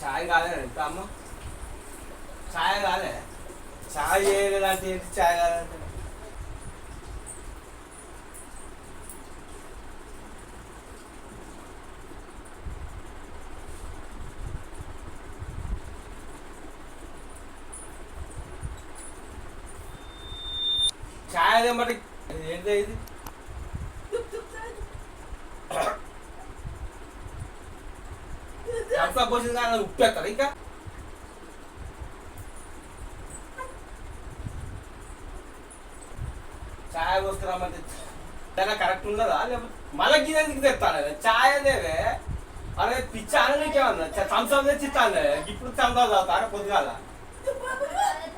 ఛాయ్ కాలే ఎంత అమ్మ ఛాయ్ కాలే ఛాయ్ చేయలేదంటే ఏంటి ఛాయ్ కాదంటే ఛాయ్ అదేమంటే ఏంటి ఇది ఎంత పోసింది కానీ ఉప్పేస్తారు ఇంకా ఛాయ్ పోసుకురామంటే దాని కరెక్ట్ ఉన్నదా లేకపోతే మళ్ళీ గిన్నె ఎందుకు తెస్తాను ఛాయ్ అనేవే అరే పిచ్చా అని నీకేమన్నా థమ్స్అప్ తెచ్చి ఇస్తాను ఇప్పుడు థమ్స్అప్ తాగుతారా పొద్దుగాల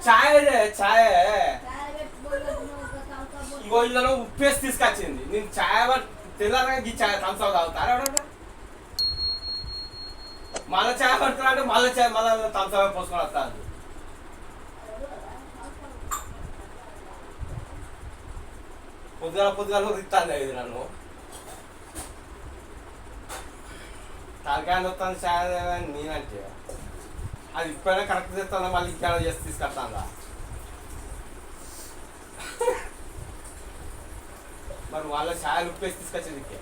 ఛాయ్ అదే ఛాయ్ ఇగో ఇళ్ళలో ఉప్పేసి తీసుకొచ్చింది నేను ఛాయ్ తెల్లారా ఈ ఛాయ్ థమ్స్అప్ తాగుతారా మళ్ళీ ఛాయ్ పడుతున్నా అంటే మళ్ళీ ఛాయ్ మళ్ళీ థమ్స్అప్ పోసుకొని వస్తాను పొద్దుగాల పొద్దుగాల ఇస్తాను ఇది నన్ను. తలకాయ వస్తాను ఛాయ్ అని నేనంటే. అది ఇప్పుడైనా కరెక్ట్ చేస్తాను మళ్ళీ ఇంకా చేసి తీసుకొస్తాను మరి వాళ్ళ ఛాయలు ఉప్పేసి తీసుకొచ్చేది ఇంకే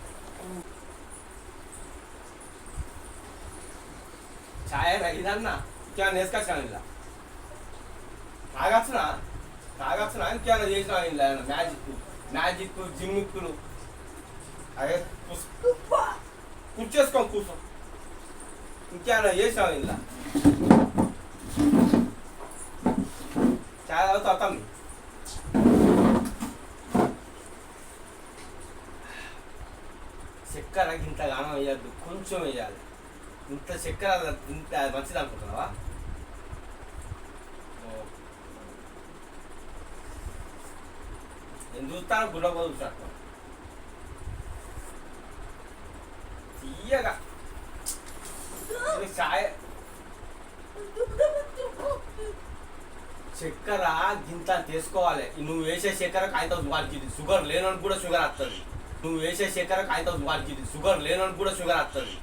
ఛాయ్ ఇదన్నా ఇంకేమైనా వేసుకొచ్చాను ఇలా తాగచ్చునా తాగచ్చునా ఇంకేమైనా చేసినా ఇలా మ్యాజిక్ మ్యాజిక్ జిమ్మిక్కులు అదే కూర్చేసుకోం కూర్చో ఇంకేమైనా చేసినా ఇలా ఛాయ్ తాగుతా తమ్మి చక్కెర ఇంత గానం వేయద్దు కొంచెం వేయాలి ఇంత చక్కెర ఇంత మంచిది అనుకుంటున్నావా? నేను చూస్తాను గుడ్డ చూస్తాను తీయగా. ఇది చాయ్. చక్కెర గింత తీసుకోవాలి. నువ్వు వేసే చక్కెర కాగితం వాడికి ఇది. షుగర్ లేనోనికి కూడా షుగర్ వస్తుంది. నువ్వు వేసే చక్కెర కాగితం వాడికి ఇది. షుగర్ లేనోని కూడా షుగర్ వస్తుంది.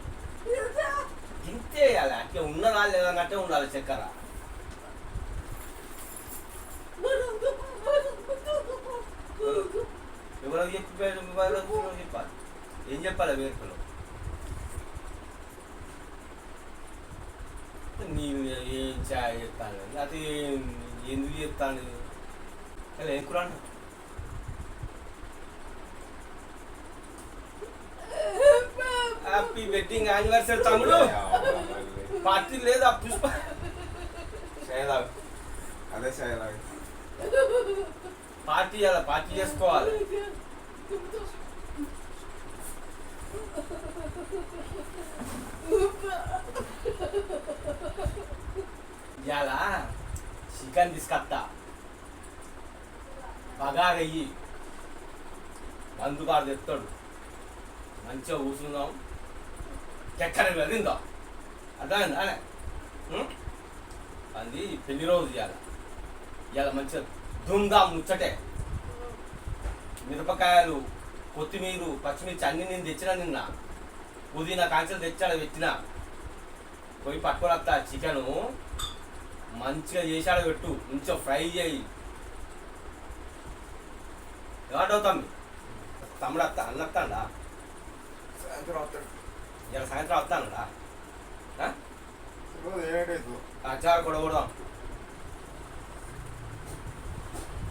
గింతే వేయాలి అట్లా ఉన్నదా లేదన్నట్టే ఉండాలి చక్కెర. ఎవరో చెప్పి చెప్పాలి. ఏం చెప్పాలి వేరుకలో నేను ఏం చాయ్ చెప్తాను అది ఎందుకు చెప్తాను అలా ఏం హ్యాపీ వెడ్డింగ్ యానివర్సరీ తమ్ముడు? పార్టీ లేదా పుష్ప? చేయలాగు అదే చేయలాగు పార్టీ చేయాలి పార్టీ చేసుకోవాలి. ఇవాళ చికెన్ తీసుకొస్తా బగారయ్యి మందుగాడు తెస్తాడు మంచిగా కూర్చుందాం. ఎక్కడ వెళ్ళిందాం అర్థమైంది? అనే? అది పెళ్ళి రోజు ఇవాళ ఇవాళ మంచిగా దుందా ముచ్చటే. మిరపకాయలు కొత్తిమీర పచ్చిమిర్చి అన్ని నేను తెచ్చిన నిన్న. పుదీనా కాంచెలు తెచ్చాడు పెట్టిన. పోయి పట్టుకొని వస్తా చికెను. మంచిగా చేశాడు పెట్టు. మంచిగా ఫ్రై చేయి. ఏమంటావు తమ్ముడు వస్తా అన్నత్తాడా సాయంత్రం వస్తాడు. ఇలా సాయంత్రం వస్తానడా అచ్చారు కూడా కొడదాం.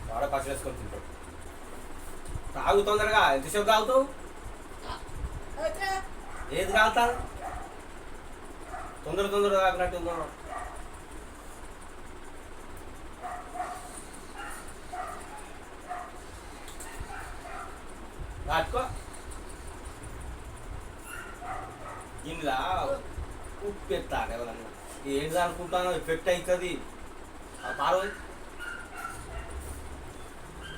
వాడ పచ్చడి వేసుకొని తింటాడు. తాగు తొందరగా ఎంతసేపు తాగుతావు? ఏది తాగుతాను తొందర తొందర తాగినట్టు ఉందో. దాటుకో ఇందులో ఉప్పు ఎత్తాలి ఎవరన్నా ఏంటి అనుకుంటానో ఎఫెక్ట్ అవుతుంది పార్వతి?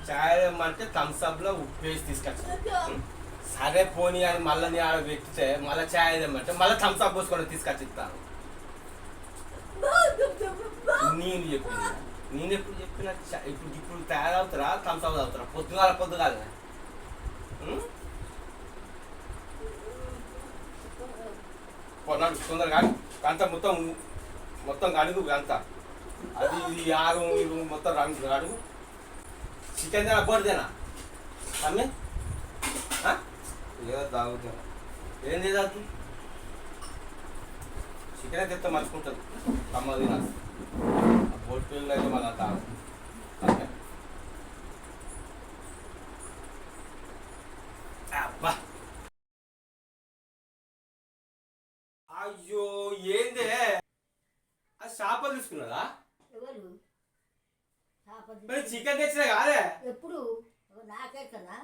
చాయ్ అంటే థమ్స్ అప్లో ఉప్పు వేసి తీసుకొచ్చి సరే పోనీ అని మళ్ళీ నీ ఆడ పెట్టితే మళ్ళీ చాయ్ ఏమంటే మళ్ళీ థమ్స్ అప్ పోసుకొని తీసుకొచ్చి ఇస్తాను. నేను చెప్పింది నేను ఎప్పుడు చెప్పిన ఇప్పుడు ఇప్పుడు తయారవుతారా? థమ్స్ అప్ తాగుతారా పొద్దుగాల పొద్దుగాల కొన్నాడు తొందరగా అంత మొత్తం మొత్తం కడుగు అంతా అది ఇది ఆరు ఇరు మొత్తం రంగు కడుగు చికెన్ తినా బొడ్దేనా అమ్మే? ఏదో తాగుతాను ఏం చేద్దాం చికెన్ తెస్తే మర్చుకుంటుంది అమ్మ తిన అయ్యో ఏందే? ఆ చేపలు తీసుకున్నదా ఎవరు? చేప మరి తీసుకుని- చికెన్ తెచ్చినా కాదే? ఎప్పుడు? నాకెక్కనా